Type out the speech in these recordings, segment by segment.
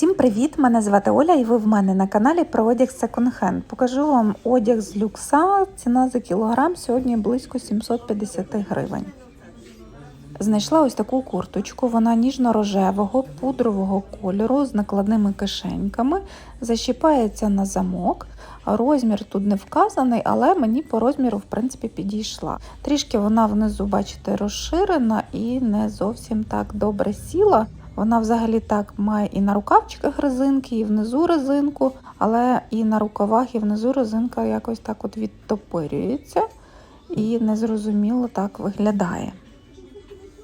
Усім привіт! Мене звати Оля, і ви в мене на каналі про одяг Hand. Покажу вам одяг з люкса. Ціна за кілограм сьогодні близько 750 гривень. Знайшла ось таку курточку. Вона ніжно-рожевого, пудрового кольору з накладними кишеньками, защіпається на замок. Розмір тут не вказаний, але мені по розміру в принципі підійшла. Трішки вона внизу, бачите, розширена і не зовсім так добре сіла. Вона взагалі так має і на рукавчиках резинки, і внизу резинку, але і на рукавах, і внизу резинка якось так от відтопирюється і незрозуміло так виглядає.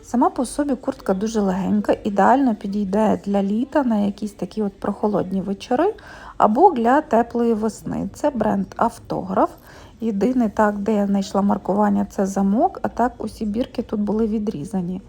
Сама по собі куртка дуже легенька, ідеально підійде для літа на якісь такі от прохолодні вечори або для теплої весни. Це бренд Автограф. Єдине так, де я знайшла маркування, це замок, а так усі бірки тут були відрізані.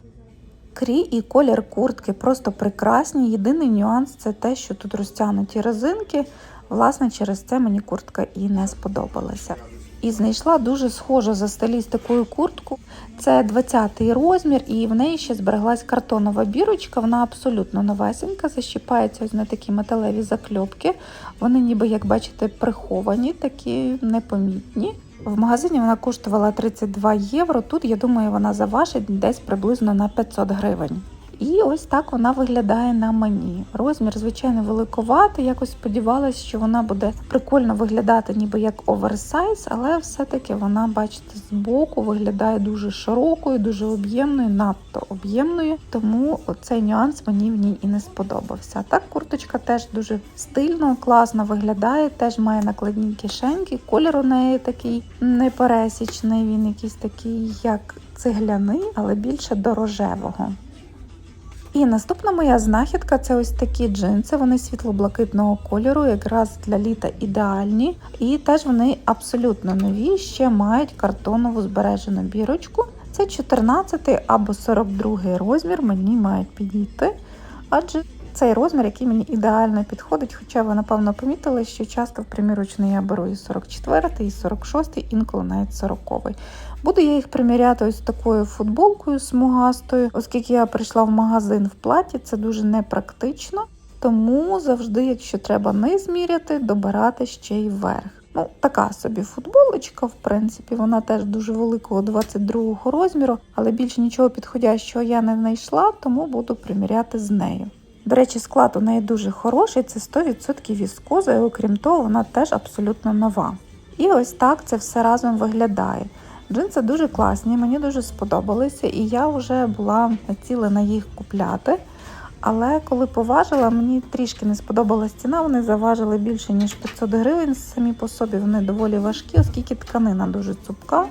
Крій і колір куртки просто прекрасні. Єдиний нюанс це те, що тут розтягнуті резинки. Власне, через це мені куртка і не сподобалася. І знайшла дуже схожу за стилістикою куртку. Це 20-й розмір, і в неї ще збереглась картонова бірочка. Вона абсолютно новесенька, защіпається ось на такі металеві закльопки. Вони, ніби, як бачите, приховані, такі непомітні. В магазині вона коштувала 32 євро. Тут, я думаю, вона заважить десь приблизно на 500 гривень. І ось так вона виглядає на мені. Розмір, звичайно, великоватий. Якось сподівалася, що вона буде прикольно виглядати, ніби як оверсайз, але все-таки вона, бачите, з боку виглядає дуже широкою, дуже об'ємною, надто об'ємною. Тому цей нюанс мені в ній і не сподобався. Так, курточка теж дуже стильно, класно виглядає, теж має накладні кишеньки. Колір у неї такий непересічний, він якийсь такий, як цегляний, але більше до рожевого. І наступна моя знахідка це ось такі джинси. Вони світло-блакитного кольору, якраз для літа ідеальні. І теж вони абсолютно нові, ще мають картонову збережену бірочку. Це 14 або 42 розмір, мені мають підійти. Адже цей розмір, який мені ідеально підходить, хоча ви, напевно, помітили, що часто в примірочний я беру і 44, і 46, інколи навіть 40. Буду я їх приміряти ось такою футболкою смугастою, оскільки я прийшла в магазин в платі, це дуже непрактично. Тому завжди, якщо треба низ міряти, добирати ще й верх. Ну, така собі футболочка, в принципі, вона теж дуже великого 22 розміру, але більше нічого підходящого я не знайшла, тому буду приміряти з нею. До речі, склад у неї дуже хороший, це 100% віскоза, і окрім того, вона теж абсолютно нова. І ось так це все разом виглядає. Джинси дуже класні, мені дуже сподобалися, і я вже була націлена їх купляти. Але коли поважила, мені трішки не сподобалась ціна. Вони заважили більше ніж 500 гривень. Самі по собі вони доволі важкі, оскільки тканина дуже цупка,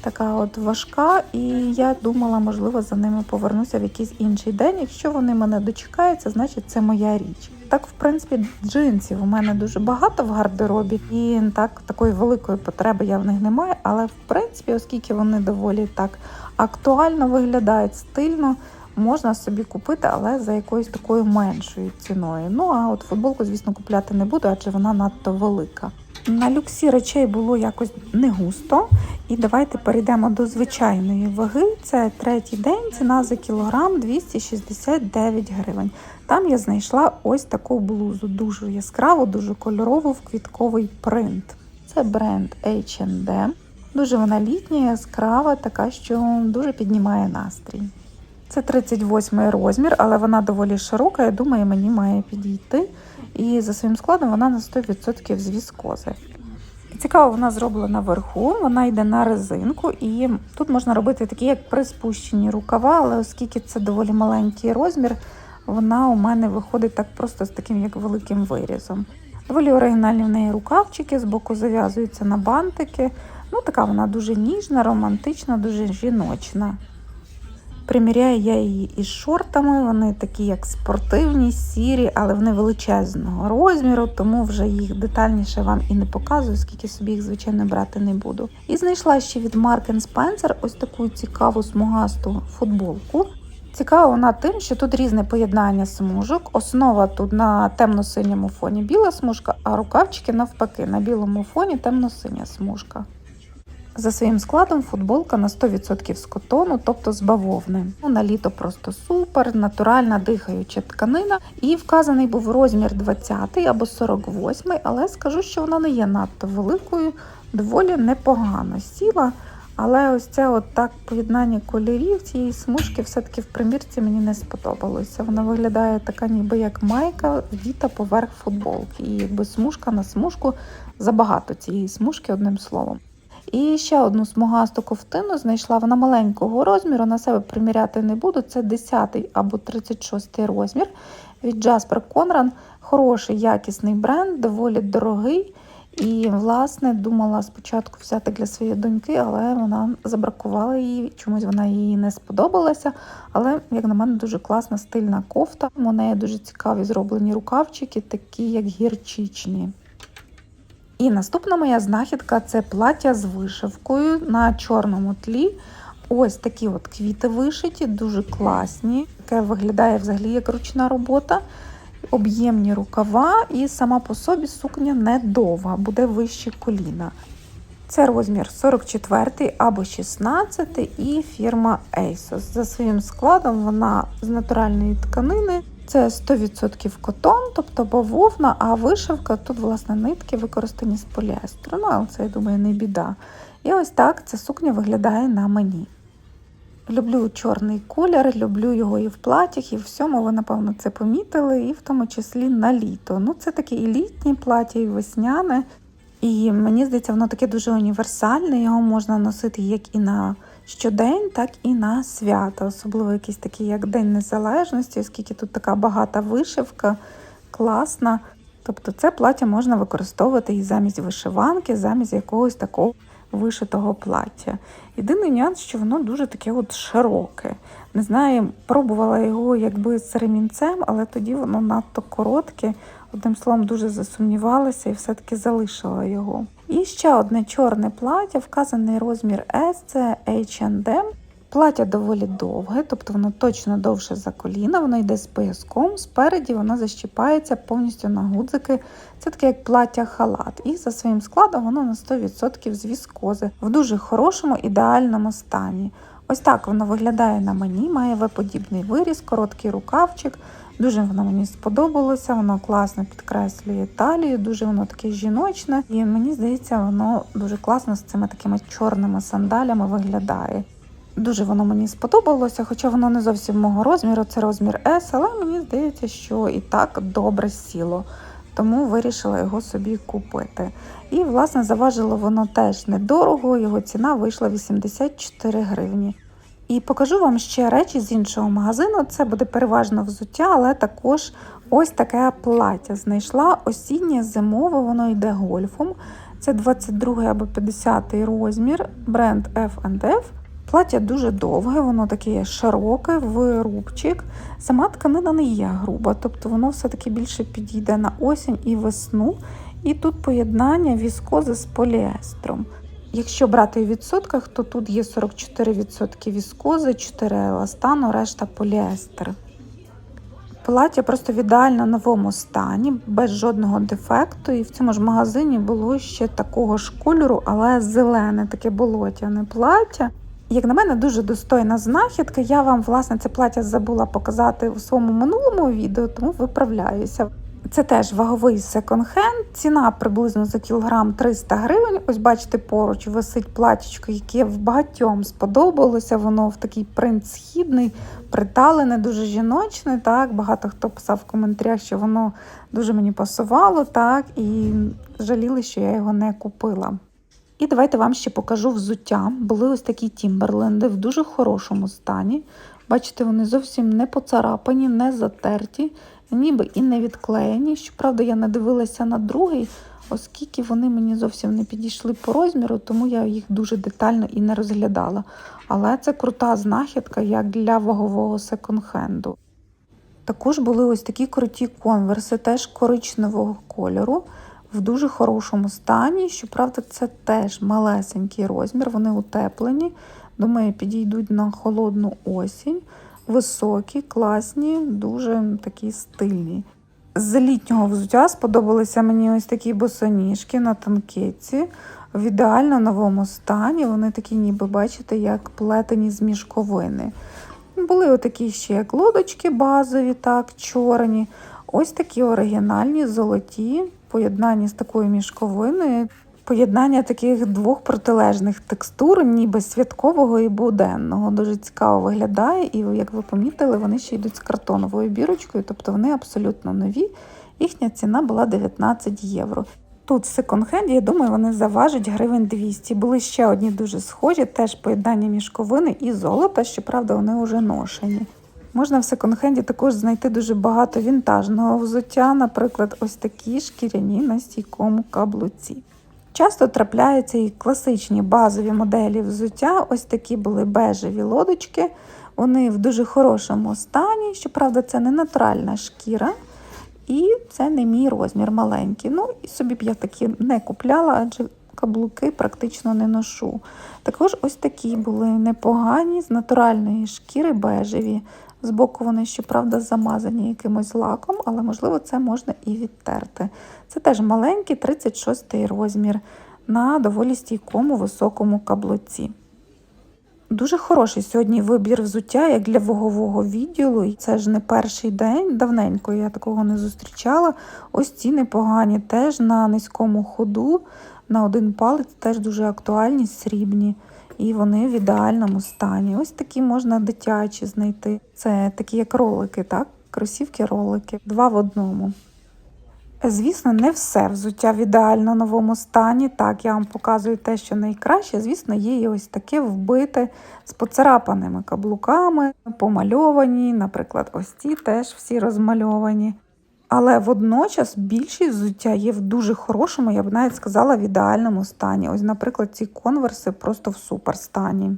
така от важка. І я думала, можливо, за ними повернуся в якийсь інший день. Якщо вони мене дочекаються, значить це моя річ. Так, в принципі, джинсів у мене дуже багато в гардеробі, і так такої великої потреби я в них не маю. Але в принципі, оскільки вони доволі так актуально виглядають, стильно, можна собі купити, але за якоюсь такою меншою ціною. Ну а от футболку, звісно, купляти не буду, адже вона надто велика. На люксі речей було якось не густо. І давайте перейдемо до звичайної ваги. Це третій день, ціна за кілограм 269 гривень. Там я знайшла ось таку блузу, дуже яскраву, дуже кольорову в квітковий принт. Це бренд H&M. Дуже вона літня, яскрава, така, що дуже піднімає настрій. Це 38 розмір, але вона доволі широка, я думаю, мені має підійти. І за своїм складом вона на 100% з віскози. Цікаво, вона зроблена вверху, вона йде на резинку, і тут можна робити такі, як приспущені рукава, але оскільки це доволі маленький розмір, вона у мене виходить так просто з таким як великим вирізом. Доволі оригінальні в неї рукавчики, збоку зав'язуються на бантики. Ну, така вона дуже ніжна, романтична, дуже жіночна. Приміряю я її із шортами, вони такі, як спортивні, сірі, але вони величезного розміру, тому вже їх детальніше вам і не показую, скільки собі їх, звичайно, брати не буду. І знайшла ще від Mark Spencer ось таку цікаву смугасту футболку. Цікава вона тим, що тут різне поєднання смужок. Основа тут на темно-синьому фоні біла смужка, а рукавчики навпаки, на білому фоні темно-синя смужка. За своїм складом футболка на 100% з котону, тобто з бавовни. Ну, На літо просто супер, натуральна дихаюча тканина. І вказаний був розмір 20 або 48, але скажу, що вона не є надто великою, доволі непогано сіла. Але ось це от так поєднання кольорів цієї смужки все-таки в примірці мені не сподобалося. Вона виглядає така, ніби як майка, вдіта поверх футболки. І якби смужка на смужку забагато цієї смужки, одним словом. І ще одну смугасту ковтину знайшла. Вона маленького розміру, на себе приміряти не буду. Це 10 або 36 розмір від Jasper Conran. Хороший, якісний бренд, доволі дорогий. І, власне, думала спочатку взяти для своєї доньки, але вона забракувала її, чомусь вона їй не сподобалася. Але, як на мене, дуже класна стильна кофта. У неї дуже цікаві зроблені рукавчики, такі як гірчичні. І наступна моя знахідка це плаття з вишивкою на чорному тлі. Ось такі от квіти вишиті, дуже класні. Таке виглядає взагалі як ручна робота. Об'ємні рукава, і сама по собі сукня не довга, буде вище коліна. Це розмір 44 або 16 і фірма ASOS. За своїм складом вона з натуральної тканини. Це 100% котон, тобто бавовна, а вишивка тут, власне, нитки використані з поліестру. Ну, але це, я думаю, не біда. І ось так ця сукня виглядає на мені. Люблю чорний колір, люблю його і в платях, і в всьому. Ви, напевно, це помітили, і в тому числі на літо. Ну, це таке і літнє плаття, і весняне. І мені здається, воно таке дуже універсальне. Його можна носити як і на щодень, так і на свята, особливо якісь такі, як День Незалежності, оскільки тут така багата вишивка, класна. Тобто це плаття можна використовувати і замість вишиванки, замість якогось такого вишитого плаття. Єдиний нюанс, що воно дуже таке от широке. Не знаю, пробувала його якби з ремінцем, але тоді воно надто коротке. Одним словом, дуже засумнівалася і все-таки залишила його. І ще одне чорне плаття, вказаний розмір S, це H&M. Плаття доволі довге, тобто воно точно довше за коліна, воно йде з пояском, спереді воно защіпається повністю на гудзики. Це таке як плаття халат. І за своїм складом воно на 100% з віскози в дуже хорошому ідеальному стані. Ось так воно виглядає на мені, має В-подібний виріз, короткий рукавчик. Дуже воно мені сподобалося, воно класно підкреслює талію, дуже воно таке жіночне. І мені здається, воно дуже класно з цими такими чорними сандалями виглядає. Дуже воно мені сподобалося, хоча воно не зовсім мого розміру, це розмір S, але мені здається, що і так добре сіло. Тому вирішила його собі купити. І, власне, заважило воно теж недорого, його ціна вийшла 84 гривні. І покажу вам ще речі з іншого магазину. Це буде переважно взуття, але також ось таке плаття. Знайшла осіннє зимове, воно йде гольфом. Це 22 або 50 розмір, бренд F&F. Плаття дуже довге, воно таке широке, в рубчик. Сама тканина не є груба, тобто воно все-таки більше підійде на осінь і весну. І тут поєднання віскози з поліестром. Якщо брати в відсотках, то тут є 44% віскози, 4 еластану, решта поліестер. Плаття просто в ідеально новому стані, без жодного дефекту. І в цьому ж магазині було ще такого ж кольору, але зелене, таке болотяне плаття. Як на мене, дуже достойна знахідка. Я вам, власне, це плаття забула показати у своєму минулому відео, тому виправляюся. Це теж ваговий секонд-хенд, ціна приблизно за кілограм 300 гривень. Ось бачите, поруч висить платічко, яке в багатьом сподобалося. Воно в такий принт східний, приталене, дуже жіночне. Так, Багато хто писав в коментарях, що воно дуже мені пасувало, так, і жаліли, що я його не купила. І давайте вам ще покажу взуття. Були ось такі тімберленди в дуже хорошому стані. Бачите, вони зовсім не поцарапані, не затерті, ніби і не відклеєні. Щоправда, я не дивилася на другий, оскільки вони мені зовсім не підійшли по розміру, тому я їх дуже детально і не розглядала. Але це крута знахідка, як для вагового секонд-хенду. Також були ось такі круті конверси, теж коричневого кольору в дуже хорошому стані. Щоправда, це теж малесенький розмір, вони утеплені. Думаю, підійдуть на холодну осінь. Високі, класні, дуже такі стильні. З літнього взуття сподобалися мені ось такі босоніжки на танкетці. В ідеально новому стані. Вони такі, ніби бачите, як плетені з мішковини. Були отакі ще як лодочки базові, так, чорні. Ось такі оригінальні, золоті, поєднані з такою мішковиною. Поєднання таких двох протилежних текстур, ніби святкового і буденного. Дуже цікаво виглядає, і як ви помітили, вони ще йдуть з картоновою бірочкою, тобто вони абсолютно нові. Їхня ціна була 19 євро. Тут секонд-хенді, я думаю, вони заважать гривень 200. Були ще одні дуже схожі, теж поєднання мішковини і золота, щоправда, вони вже ношені. Можна в секонд-хенді також знайти дуже багато вінтажного взуття, наприклад, ось такі шкіряні на стійкому каблуці. Часто трапляються і класичні базові моделі взуття. Ось такі були бежеві лодочки. Вони в дуже хорошому стані. Щоправда, це не натуральна шкіра. І це не мій розмір маленький. Ну, і собі б я такі не купляла, адже каблуки практично не ношу. Також ось такі були непогані, з натуральної шкіри бежеві. Збоку вони, щоправда, замазані якимось лаком, але, можливо, це можна і відтерти. Це теж маленький 36 розмір на доволі стійкому високому каблуці. Дуже хороший сьогодні вибір взуття, як для вагового відділу. І це ж не перший день, давненько я такого не зустрічала. Ось ці непогані, теж на низькому ходу, на один палець, теж дуже актуальні, срібні. І вони в ідеальному стані. Ось такі можна дитячі знайти. Це такі як ролики, так? Кросівки, ролики, два в одному. Звісно, не все взуття в ідеально новому стані. Так, я вам показую те, що найкраще. Звісно, є і ось таке вбите з поцарапаними каблуками, помальовані. Наприклад, ось ці теж всі розмальовані. Але водночас більшість взуття є в дуже хорошому, я б навіть сказала, в ідеальному стані. Ось, наприклад, ці конверси просто в супер стані.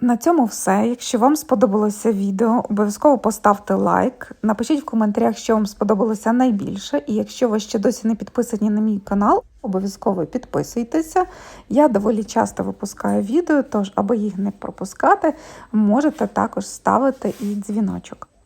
На цьому все. Якщо вам сподобалося відео, обов'язково поставте лайк. Напишіть в коментарях, що вам сподобалося найбільше. І якщо ви ще досі не підписані на мій канал, обов'язково підписуйтеся. Я доволі часто випускаю відео, тож, аби їх не пропускати, можете також ставити і дзвіночок.